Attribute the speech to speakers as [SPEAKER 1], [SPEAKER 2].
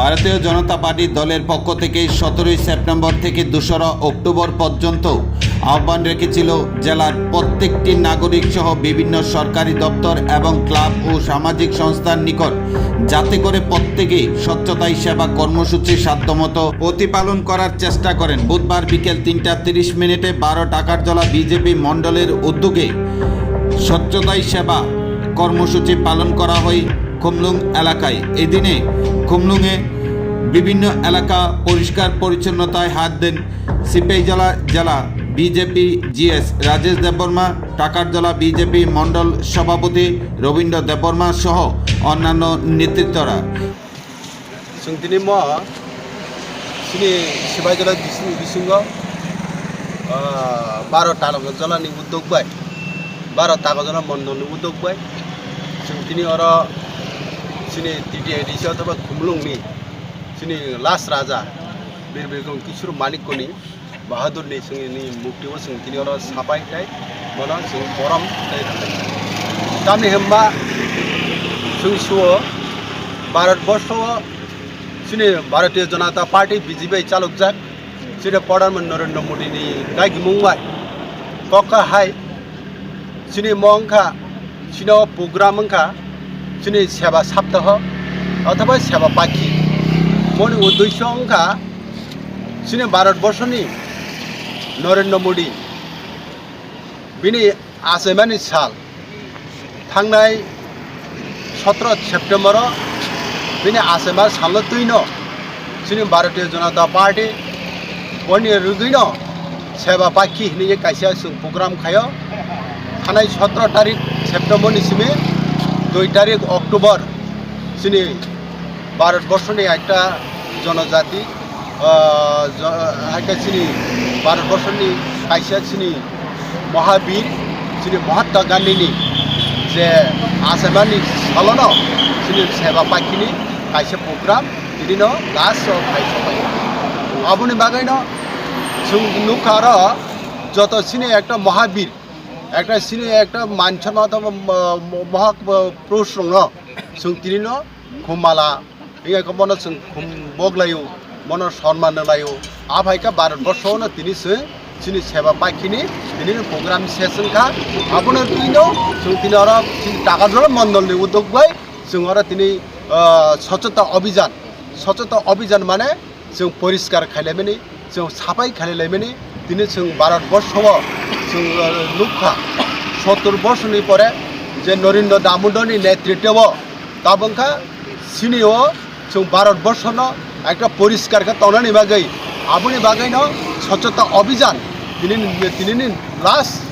[SPEAKER 1] ভারতীয় জনতা পার্টি দলের পক্ষ থেকে সতেরোই সেপ্টেম্বর থেকে দোসরা অক্টোবর পর্যন্ত আহ্বান রেখেছিল জেলার প্রত্যেকটি নাগরিক সহ বিভিন্ন সরকারি দপ্তর এবং ক্লাব ও সামাজিক সংস্থার নিকট যাতে করে প্রত্যেকেই স্বচ্ছতাই সেবা কর্মসূচি সাধ্যমতো প্রতিপালন করার চেষ্টা করেন। বুধবার বিকেল তিনটা তিরিশ মিনিটে বারো টাকার জলা বিজেপি মণ্ডলের উদ্যোগে স্বচ্ছতাই সেবা কর্মসূচি পালন করা হয়। খুমলুং এলাকায়। এদিনে খুমলুংয়ে বিভিন্ন এলাকা পরিষ্কার পরিচ্ছন্নতায় হাত দেন সিপাহীজলা জেলা BJP GS, Rajesh Debbarma Takarjala BJP মণ্ডল সভাপতি রবীন্দ্র দেববর্মা সহ অন্যান্য নেতৃত্বরা।
[SPEAKER 2] সুন্তিনি ম সিনি সিপাহীজলা বিসুঙ্গ বারো টাকা উদ্যোগ বাই বারো টাকা মন্ডল উদ্যোগ বাই সুন্তিনি ওরা sini tidi edisi atau kumlung ni sini las raja birbirkong kisur manik koni bahadur ni sini ni mukti wa sini tini orang sapai tai mana sini forum tai kami hamba sini suo Bharat বর্ষ সিনে ভারতীয় জনতা party BJP চালক যাক সিনে প্রধানমন্ত্রী নরেন্দ্র মোদী নি গাইকি মুংবাই কক্কা high সিনে মংখা সিনে প্রোগ্রাম খা सिनि सेवा सप्ताह अथवा सेवा पाखि मनि उद्देश्य अंखा सिनि भारतबर्षनि नरेन्द्र मोदी बिनि आसामानि साल थांनाय सत्र सेप्टेम्बराव बिनि आसामा साल तुइन सिनि भारतीय जनता पार्टी बनि रुगैन सेवा पाखि हिने काइसा जों प्रग्राम खायो थानाय सत्र तारिख सेप्टेम्बरनि দুই তারিখ অক্টোবর তিনি নিয়ে একটা জনজাতি একটা চিনি ভারতবর্ষের কাইসা চিনি মহাবীর চিনি মহাত্মা গান্ধী যে আসামানি সালন চিনি সেবা পাখিনি কাইসে প্রোগ্রাম, এদিন লাস্ট আপনি পাই আবনি বাগাইন যত চিনি একটা মহাবীর একটা সিনে, একটা মানছনত মহক প্রশ্ন সুতির খুমালা এই মনে খুম বগলায়ু মনে সন্মান লাই আভাইকা ভারতবর্ষ তিনি সে সেবা পাইখিনি। তিনি প্রোগ্রাম শেষনখা আপনার তিনও তিনি আর টাকা ধরে মন্ডলী উদ্যোগ বাই সুরা তিনি সচেতন অভিযান। সচেতন অভিযান মানে যোগ পরিষ্কার খাইলাইমানি যোগ সাফাই খাইলাইমানি তিনি ভারতবর্ষ લુખ સત્તર વર્ષની পরে যে নরেন্দ্র દામોદરની নেতৃত্ব তাবংখা সিনিও চৌ ভারতবর্ষন একটা পরিষ্কার তনানি বাগাই আবুনি বাগাইন স্বচ্ছতা অভিযান তিনি তিনি লাস্ট